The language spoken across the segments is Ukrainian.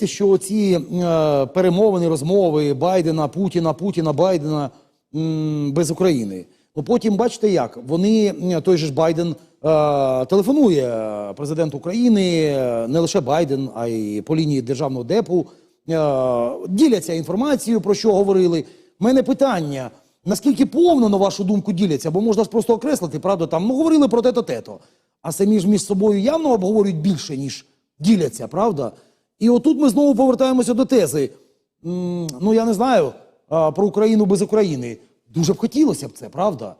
здається, що ці е, перемовини, розмови Байдена, Путіна, Путіна, Байдена без України. Ну потім бачите як вони той же ж Байден е, телефонує президенту України, е, не лише Байден, а й по лінії державного депу. Е, діляться інформацією, про що говорили. У мене питання: наскільки повно, на вашу думку, діляться? Бо можна ж просто окреслити, правда, там ну говорили про те-то, те-то. А самі ж між собою явно обговорюють більше, ніж діляться, правда? І отут ми знову повертаємося до тези. Ну я не знаю про Україну без України. Дуже б хотілося б це, правда?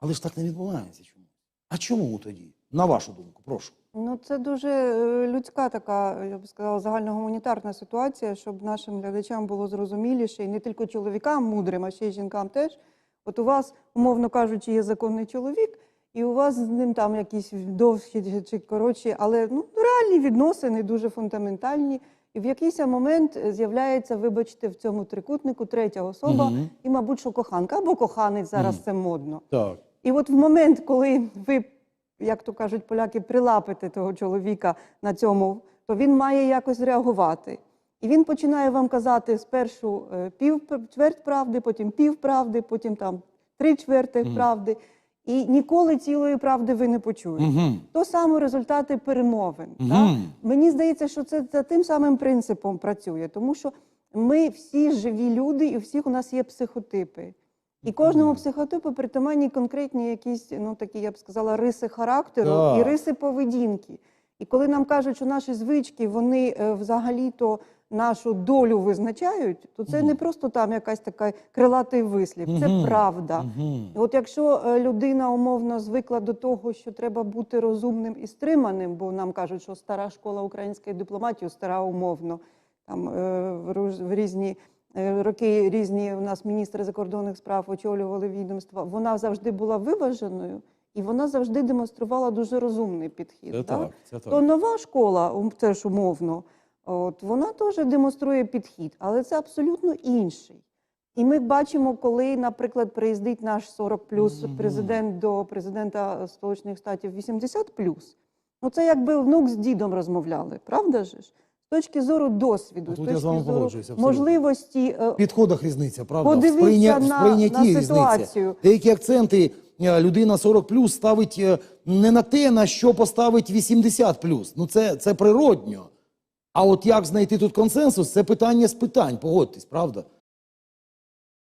Але ж так не відбувається. Чому? А чому тоді? На вашу думку, прошу. Ну, це дуже е, людська така, я б сказала, загальногуманітарна ситуація, щоб нашим глядачам було зрозуміліше, і не тільки чоловікам мудрим, а ще й жінкам теж. От у вас, умовно кажучи, є законний чоловік, і у вас з ним там якісь довші чи коротші, але ну, реальні відносини, дуже фундаментальні. І в якийсь момент е, з'являється, вибачте, в цьому трикутнику третя особа, Мгм. і, мабуть, що коханка або коханець зараз Мгм. це модно. Так. І от в момент, коли ви, як то кажуть поляки, прилапите того чоловіка на цьому, то він має якось реагувати. І він починає вам казати спершу е, пів чверть правди, потім пів правди, потім там три чверти Мгм. правди. І ніколи цілої правди ви не почуєте. Угу. То саме результати перемовин. Угу. Так? Мені здається, що це за тим самим принципом працює, тому що ми всі живі люди, і у всіх у нас є психотипи. І кожному психотипу притаманні конкретні якісь, ну такі, я б сказала, риси характеру да. і риси поведінки. І коли нам кажуть, що наші звички, вони е, взагалі-то нашу долю визначають, то це не просто там якась така крилатий вислів, це правда. І От якщо е, людина умовно звикла до того, що треба бути розумним і стриманим, бо нам кажуть, що стара школа української дипломатії, стара умовно, там е, в різні роки різні у нас міністри закордонних справ очолювали відомства, вона завжди була виваженою і вона завжди демонструвала дуже розумний підхід. Це так? так, це так. То нова школа, ум- теж умовно, от, вона теж демонструє підхід, але це абсолютно інший. І ми бачимо, коли, наприклад, приїздить наш 40 плюс президент до президента Сполучених Штатів 80 плюс. Ну це якби внук з дідом розмовляли, правда ж? З точки зору досвіду, з тут я з точки зору абсолютно. можливості е, В підходах різниця, правда? Сприйня... на- на різниця. Деякі акценти людина 40 плюс ставить е, не на те, на що поставить 80 плюс. Ну це, це природньо. А от як знайти тут консенсус, це питання з питань, погодьтесь, правда?